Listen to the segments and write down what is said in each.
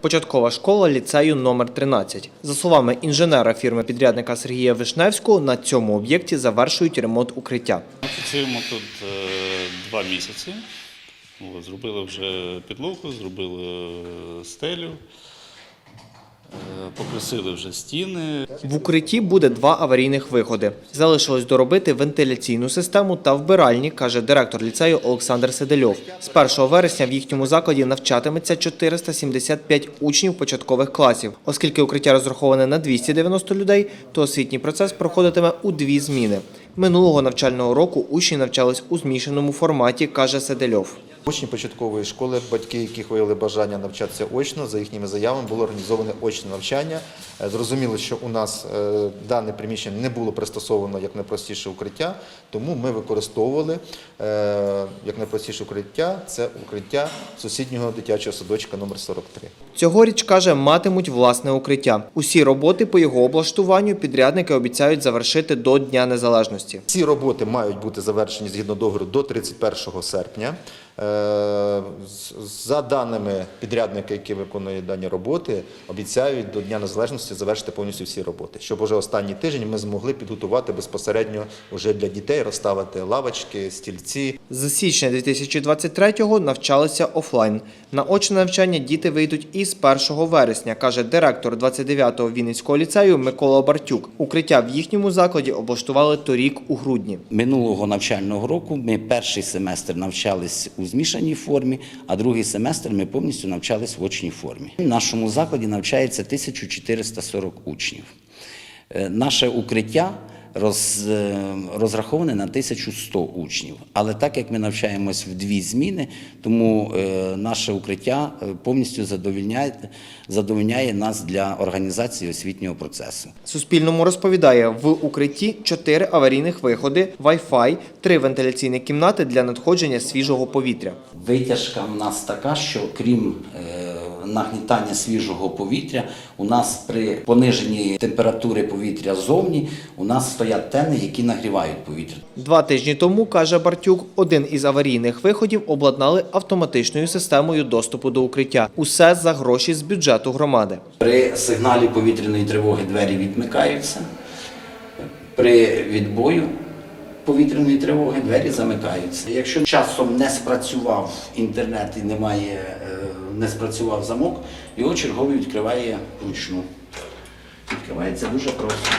Початкова школа ліцею номер 13. За словами інженера фірми-підрядника Сергія Вишневського, на цьому об'єкті завершують ремонт укриття. Ми працюємо тут е, два місяці. Зробили вже підлогу, зробили е, стелю, покрасили вже стіни. В укритті буде два аварійних виходи. Залишилось доробити вентиляційну систему та вбиральні, каже директор ліцею Олександр Седельов. З 1 вересня в їхньому закладі навчатиметься 475 учнів початкових класів. Оскільки укриття розраховане на 290 людей, то освітній процес проходитиме у дві зміни. Минулого навчального року учні навчались у змішаному форматі, каже Седельов. Учні початкової школи, батьки, яких виявили бажання навчатися очно, за їхніми заявами було організоване очне навчання. Е, Зрозуміло, що у нас е, дане приміщення не було пристосовано як найпростіше укриття, тому ми використовували е, як найпростіше укриття це укриття сусіднього дитячого садочка номер 43. Цьогоріч, каже, матимуть власне укриття. Усі роботи по його облаштуванню підрядники обіцяють завершити до Дня Незалежності. Ці роботи мають бути завершені згідно договору до 31 серпня. Е, За даними підрядника, які виконують дані роботи, обіцяють до Дня Незалежності завершити повністю всі роботи, щоб уже останній тиждень ми змогли підготувати безпосередньо вже для дітей, розставити лавочки, стільці. З січня 2023-го навчалися офлайн. На очне навчання діти вийдуть із 1 вересня, каже директор 29-го Вінницького ліцею Микола Бартюк. Укриття в їхньому закладі облаштували торік у грудні. Минулого навчального року ми перший семестр навчались у змішаній формі, а другий семестр ми повністю навчались в очній формі. В нашому закладі навчається 1440 учнів. Е, Наше укриття роз, е, розраховане на 1100 учнів. Але так як ми навчаємось в дві зміни, тому е, наше укриття е, повністю задовільняє, задовольняє нас для організації освітнього процесу. Суспільному розповідає, в укритті чотири аварійних виходи, Wi-Fi, три вентиляційні кімнати для надходження свіжого повітря. Витяжка в нас така, що крім нагнітання свіжого повітря, у нас при пониженні температури повітря зовні у нас стоять тени, які нагрівають повітря. Два тижні тому, каже Бартюк, один із аварійних виходів обладнали автоматичною системою доступу до укриття. Усе за гроші з бюджету громади. При сигналі повітряної тривоги двері відмикаються. При відбою повітряної тривоги двері замикаються. Якщо часом не спрацював інтернет і немає, е, не спрацював замок, його черговий відкриває вручну. Відкривається дуже просто.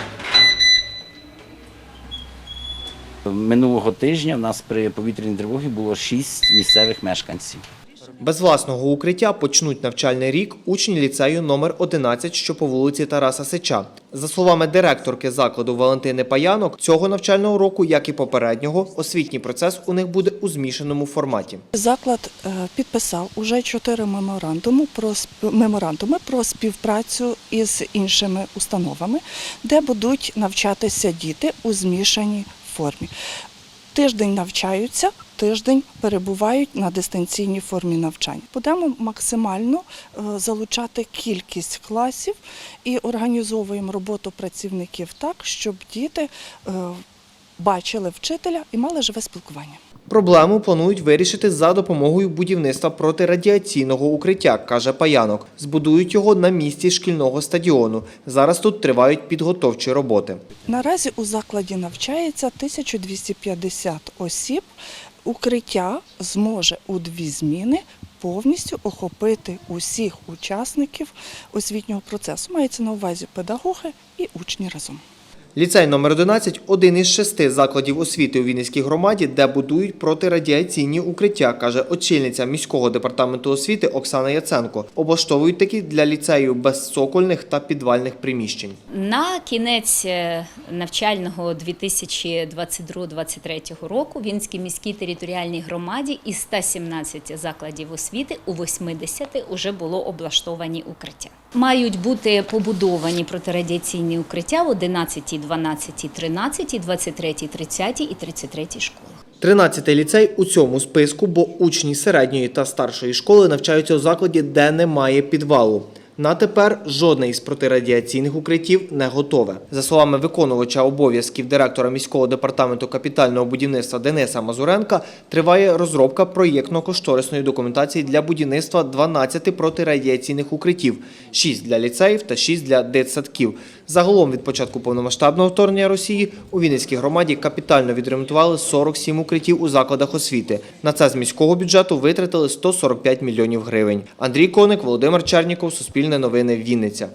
Минулого тижня в нас при повітряній тривогі було 6 місцевих мешканців. Без власного укриття почнуть навчальний рік учні ліцею номер 11, що по вулиці Тараса Сича. За словами директорки закладу Валентини Паянок, цього навчального року, як і попереднього, освітній процес у них буде у змішаному форматі. Заклад е, підписав уже чотири меморандуми про меморандуми про співпрацю із іншими установами, де будуть навчатися діти у змішаній формі. Тиждень навчаються, тиждень перебувають на дистанційній формі навчання. Будемо максимально е, залучати кількість класів і організовуємо роботу працівників так, щоб діти е, бачили вчителя і мали живе спілкування. Проблему планують вирішити за допомогою будівництва протирадіаційного укриття, каже Паянок. Збудують його на місці шкільного стадіону. Зараз тут тривають підготовчі роботи. Наразі у закладі навчається 1250 осіб. Укриття зможе у дві зміни повністю охопити усіх учасників освітнього процесу. Мається на увазі педагоги і учні разом. Ліцей номер 11 – один із шести закладів освіти у Вінницькій громаді, де будують протирадіаційні укриття, каже очільниця міського департаменту освіти Оксана Яценко. Облаштовують такі для ліцею без цокольних та підвальних приміщень. На кінець е, навчального 2022-2023 року Вінській міській територіальній громаді із 117 закладів освіти у 80 вже було облаштовані укриття. Мають бути побудовані протирадіаційні укриття в 11, 12, 13, 23, 30 і 33 школах. 13-й ліцей у цьому списку, бо учні середньої та старшої школи навчаються у закладі, де немає підвалу. На тепер жодне із протирадіаційних укриттів не готове. За словами виконувача обов'язків директора міського департаменту капітального будівництва Дениса Мазуренка, триває розробка проєктно-кошторисної документації для будівництва 12 протирадіаційних укриттів, 6 для ліцеїв та 6 для дитсадків. Загалом від початку повномасштабного вторгнення Росії у Вінницькій громаді капітально відремонтували 47 укриттів у закладах освіти. На це з міського бюджету витратили 145 мільйонів гривень. Андрій Коник, Володимир Черніков, Суспільне новини, Вінниця.